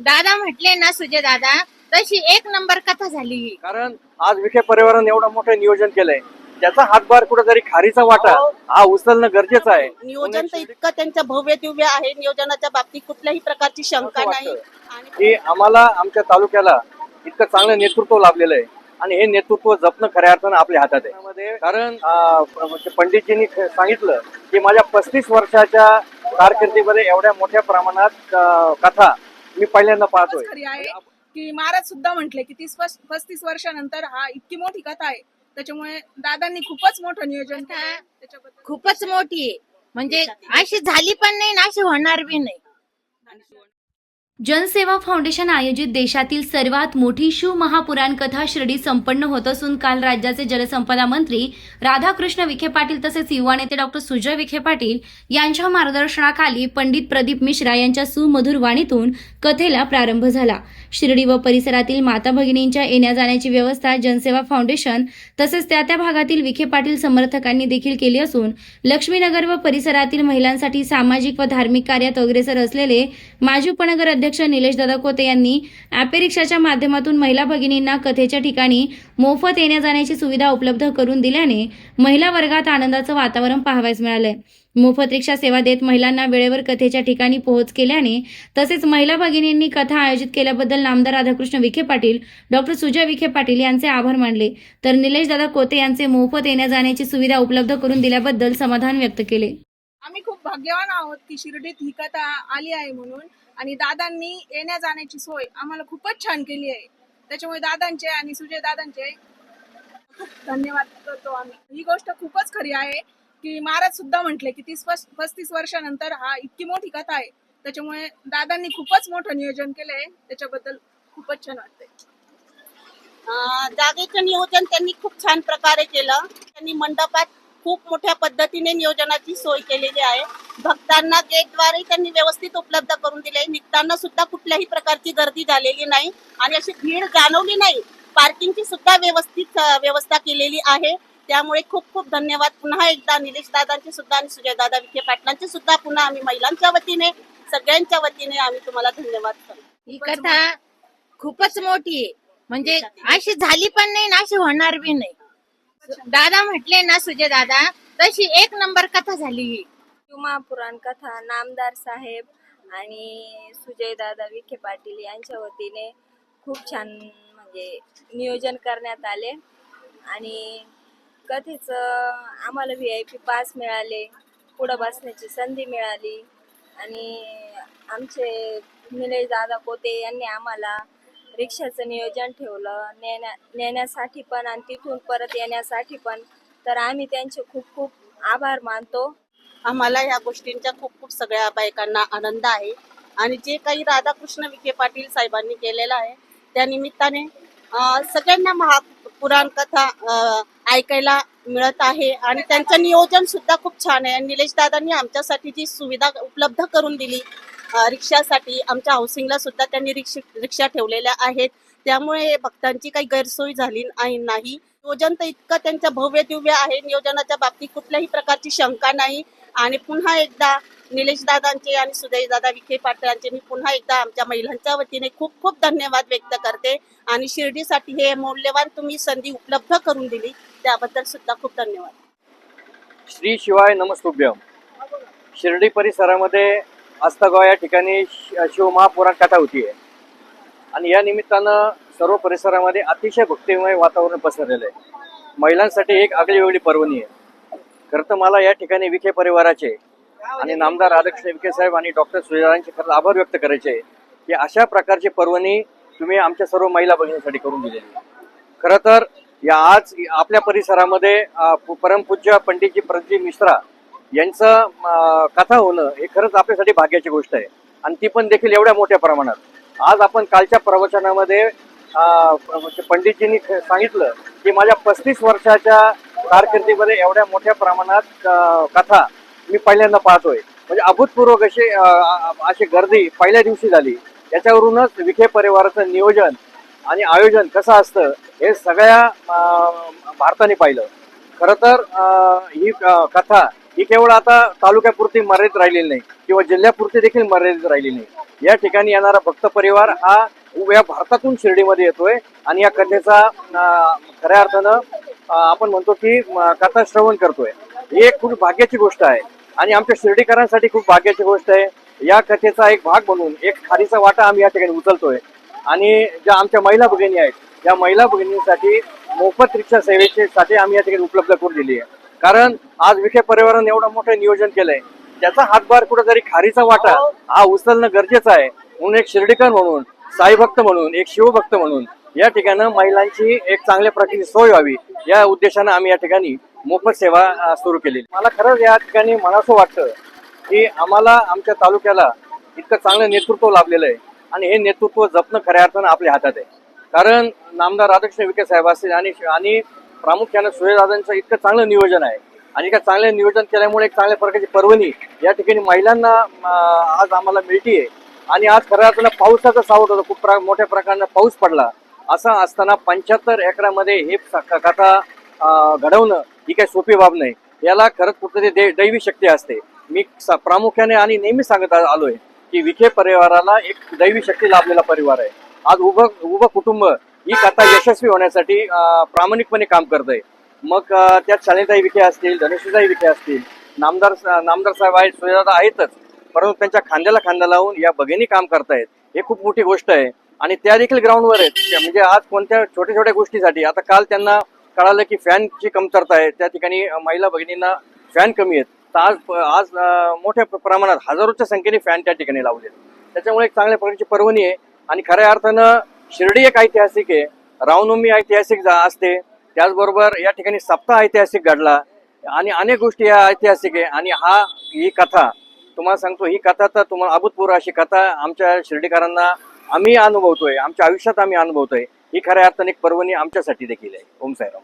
दादा म्हटले ना सुजय दादा तशी एक नंबर कथा झाली. ही कारण आज विखे परिवाराने एवढं मोठं नियोजन केलंय. त्याचा हातभार कुठेतरी खारीचा वाटा हो. उचलणं गरजेचं आहे. नियोजन तर इतकं त्यांचं भव्य दिव्य आहे नियोजनाच्या बाबतीत कुठल्याही प्रकारची शंका असं नाही. वाटतं. आणि की आम्हाला आमच्या तालुक्याला इतकं चांगलं नेतृत्व लाभलेलं आहे. आणि हे नेतृत्व जपणं खऱ्या अर्थानं आपल्या हातात आहे. त्यामध्ये कारण अं, म्हणजे पंडितजींनी ख- सांगितलं की माझ्या पस्तीस वर्षाच्या कारकिर्दीमध्ये एवढ्या मोठ्या प्रमाणात अं, कथा मी पहिल्यांदा पाहतोय. खरी आहे की महाराज सुद्धा म्हटले की तीस पस- पस्तीस वर्षानंतर हा इतकी मोठी कथा आहे. त्याच्यामुळे दादांनी खूपच मोठं नियोजन केलं. त्याच्याबद्दल खूपच मोठी आहे. म्हणजे अशी झाली पण नाही ना अशी होणार बी नाही. जनसेवा फाउंडेशन आयोजित देशातील सर्वात मोठी शिव महापुराण कथा शिर्डी संपन्न होत असून काल राज्याचे जलसंपदा मंत्री राधाकृष्ण विखे पाटील तसेच युवा नेते डॉक्टर सुजय विखे पाटील यांच्या मार्गदर्शनाखाली पंडित प्रदीप मिश्रा यांच्या सुमधुर वाणीतून कथेला प्रारंभ झाला. शिर्डी व परिसरातील माता भगिनींच्या येण्या जाण्याची व्यवस्था जनसेवा फाउंडेशन तसेच त्या त्या भागातील विखे पाटील समर्थकांनी देखील केली असून लक्ष्मीनगर व परिसरातील महिलांसाठी सामाजिक व धार्मिक कार्यात अग्रेसर असलेले माजी उपनगर अध्यक्ष निलेश दादा कोते यांनी ॲपे रिक्षाच्या माध्यमातून महिला भगिनींना कथेच्या ठिकाणी मोफत येण्या जाण्याची सुविधा उपलब्ध करून दिल्याने महिला वर्गात आनंदाचं वातावरण पाहावयास मिळालंय. मोफत रिक्षा सेवा देत महिलांना वेळेवर कथेच्या ठिकाणी पोहोच केल्याने तसेच महिला भगिनींनी कथा आयोजित केल्याबद्दल नामदार राधाकृष्ण विखे पाटील डॉक्टर सुजय विखे पाटील यांचे आभार मानले. तर निलेश दादा कोते यांचे मोफत येण्या जाण्याची सुविधा उपलब्ध करून दिल्याबद्दल समाधान व्यक्त केले. आम्ही खूप भाग्यवान आहोत की शिर्डीत ही कथा आली आहे म्हणून. आणि दादांनी येण्या जाण्याची सोय आम्हाला खूपच छान केली आहे. त्याच्यामुळे दादांचे आणि सुजय दादांचे खूप धन्यवाद करतो आम्ही. ही गोष्ट खूपच खरी आहे. की महाराज सुद्धा म्हटले की तीस पस्तीस वर्षानंतर हा इतकी मोठी कथा आहे. त्याच्यामुळे दादांनी खूपच मोठं नियोजन केलंय त्याच्याबद्दल खूपच छान वाटतंय. जागेचं नियोजन त्यांनी खूप छान प्रकारे केलं. त्यांनी मंडपात खूप मोठ्या पद्धतीने नियोजनाची सोय केलेली आहे. भक्तांना गेटद्वारे त्यांनी व्यवस्थित उपलब्ध करून दिले निघताना सुद्धा कुठल्याही प्रकारची गर्दी झालेली नाही आणि अशी भीड जाणवली नाही. पार्किंगची सुद्धा व्यवस्थित व्यवस्था केलेली आहे. त्यामुळे खूप खूप धन्यवाद. पुन्हा एकदा निलेश दादांचे सुद्धा आणि सुजय दादा विखे पाटलांचे सुद्धा पुन्हा आम्ही महिलांच्या वतीने सगळ्यांच्या वतीने आम्ही तुम्हाला धन्यवाद करतो. ही कथा खूपच मोठी आहे. म्हणजे अशी झाली पण नाही ना अशी होणार बी नाही. दादा म्हटले ना सुजय दादा तशी एक नंबर कथा झाली ही. किंवा पुराण कथा नामदार साहेब आणि सुजय दादा विखे पाटील यांच्या वतीने खूप छान म्हणजे नियोजन करण्यात आले. आणि कथेचं आम्हाला व्ही आय पी पास मिळाले पुढं बसण्याची संधी मिळाली. आणि आमचे निलेश दादा पोते यांनी आम्हाला रिक्षाचं नियोजन ठेवलं. नेण्या नेण्यासाठी पण आणि तिथून परत येण्यासाठी पण. तर आम्ही त्यांचे खूप खूप आभार मानतो. आम्हाला ह्या गोष्टींचा खूप खूप सगळ्या बायकांना आनंद आहे. आणि जे काही राधाकृष्ण विखे पाटील साहेबांनी केलेलं आहे त्या निमित्ताने सगळ्यांना महा पुराण कथा ऐकायला मिळत आहे आणि त्यांचं नियोजन सुद्धा खूप छान आहे. आणि निलेश दादांनी आमच्यासाठी जी सुविधा उपलब्ध करून दिली रिक्षासाठी आमच्या हाऊसिंगला सुद्धा त्यांनी रिक्षा रिक्षा ठेवलेल्या आहेत. त्यामुळे भक्तांची काही गैरसोय झाली नाही नियोजन तर इतकं त्यांचं भव्य दिव्य आहे. नियोजनाच्या बाबतीत कुठल्याही प्रकारची शंका नाही. आणि पुन्हा एकदा निलेश दादांचे आणि सुदय दादा विखे पाटलांचे मी पुन्हा एकदा आमच्या महिलांच्या वतीने खूप खूप धन्यवाद व्यक्त करते. आणि शिर्डीसाठी हे मौल्यवान तुम्ही संधी उपलब्ध करून दिली त्याबद्दल सुद्धा खूप धन्यवाद. श्री शिवाय नमस्तुभ्यम. शिर्डी परिसरामध्ये आस्तगाव या ठिकाणी शि- शिवमहापुराण कथा होती. आहे आणि या निमित्तानं सर्व परिसरामध्ये अतिशय भक्तिमय वातावरण पसरलेलं आहे. महिलांसाठी एक आगळी वेगळी पर्वणी आहे. खरं तर मला या ठिकाणी विखे परिवाराचे आणि नामदार राधाकृष्ण विखे साहेब आणि डॉक्टर सुजारांचे खरं आभार व्यक्त करायचे की अशा प्रकारची पर्वणी तुम्ही आमच्या सर्व महिला भगिनींसाठी करून दिलेली. खरं तर या आज आपल्या परिसरामध्ये परमपूज्य पंडितजी प्रदीप मिश्रा यांचं कथा होणं हे खरंच आपल्यासाठी भाग्याची गोष्ट आहे. आणि ती पण देखील एवढ्या मोठ्या प्रमाणात. आज आपण कालच्या प्रवचनामध्ये पंडितजींनी सांगितलं की माझ्या पस्तीस वर्षाच्या कारकिर्दीमध्ये एवढ्या मोठ्या प्रमाणात कथा मी पहिल्यांदा पाहतोय. म्हणजे अभूतपूर्व अशी अशी गर्दी पहिल्या दिवशी झाली. याच्यावरूनच विखे परिवाराचं नियोजन आणि आयोजन कसं असतं हे सगळ्या भारताने पाहिलं. खरं तर ही कथा ही केवळ आता तालुक्यापुरती मर्यादित राहिलेली नाही किंवा जिल्ह्यापुरती देखील मर्यादित राहिलेली नाही. या ठिकाणी येणारा भक्त परिवार हा या भारतातून शिर्डीमध्ये येतोय आणि या कथेचा खऱ्या अर्थानं आपण म्हणतो की कथा श्रवण करतोय. ही एक खूप भाग्याची गोष्ट आहे. आणि आमच्या शिर्डीकरांसाठी खूप भाग्याची गोष्ट आहे. या कथेचा एक भाग म्हणून एक खारीचा वाटा आम्ही या ठिकाणी उचलतोय. आणि ज्या आमच्या महिला भगिनी आहेत या महिला भगिनींसाठी मोफत रिक्षा सेवेचे साठी आम्ही या ठिकाणी उपलब्ध करून दिली आहे. कारण आज विखे पर्यावरण एवढं मोठं नियोजन केलंय. त्याचा हातभार कुठेतरी खारीचा वाटा हा उचलणं गरजेचं आहे. म्हणून एक शिर्डीकर म्हणून साईभक्त म्हणून एक शिवभक्त म्हणून या ठिकाणी महिलांची एक चांगल्या प्रकारची सोय व्हावी. या उद्देशानं आम्ही या ठिकाणी मोफत सेवा सुरू केली मला खरंच या ठिकाणी मनासं वाटतं की आम्हाला आमच्या तालुक्याला इतकं चांगलं नेतृत्व लाभलेलं आहे आणि हे नेतृत्व जपणं खऱ्या अर्थानं आपल्या हातात आहे. कारण नामदार राधाकृष्ण विखे साहेब असतील आणि आणि प्रामुख्यानं सुरेशदादांचं इतकं चांगलं नियोजन आहे. आणि एका चांगलं नियोजन केल्यामुळे एक चांगल्या प्रकारची पर्वणी या ठिकाणी महिलांना आज आम्हाला मिळतीये. आणि आज खऱ्या अर्थानं पावसाचा सावट होता. खूप प्रा- मोठ्या प्रकारानं पाऊस पडला. असं असताना पंच्याहत्तर एकरामध्ये हे स- कथा घडवणं ही काही सोपी बाब नाही. याला खरंच कुठेतरी दे- दैवी शक्ती असते. मी प्रामुख्याने आणि नेहमी सांगत आलोय की विखे परिवाराला एक दैवी शक्ती लाभलेला परिवार आहे. आज उभं उभं कुटुंब ही कथा यशस्वी होण्यासाठी प्रामाणिकपणे काम करत आहे मग त्यात शालिताई विखे असतील धनुष्यताई विखे असतील नामदार नामदार साहेब आहेत सूर्यदादा आहेतच परंतु त्यांच्या खांद्याला खांदा लावून या भगिनी काम करतायत. हे खूप मोठी गोष्ट आहे. आणि त्या देखील ग्राउंडवर आहेत. म्हणजे आज कोणत्या छोट्या छोट्या गोष्टीसाठी आता काल त्यांना कळालं की फॅनची कमतरता आहे. त्या ठिकाणी महिला भगिनींना फॅन कमी आहेत. तर आज आज मोठ्या प्रमाणात हजारोच्या संख्येने फॅन त्या ठिकाणी लावले त्याच्यामुळे एक चांगल्या प्रकारची पर्वणी आहे. आणि खऱ्या अर्थानं शिर्डी एक ऐतिहासिक आहे. रामनवमी ऐतिहासिक जा- असते. त्याचबरोबर या ठिकाणी सप्ताह ऐतिहासिक घडला. आणि अनेक गोष्टी या ऐतिहासिक आहे. आणि हा ही कथा तुम्हाला सांगतो ही कथा तर तुम्हाला अभूतपूर्व अशी कथा आमच्या शिर्डीकरांना आम्ही अनुभवतोय आमच्या आयुष्यात आम्ही अनुभवतोय. ही खऱ्या अर्थाने एक पर्वणी आमच्यासाठी देखील आहे. ओम साईराम.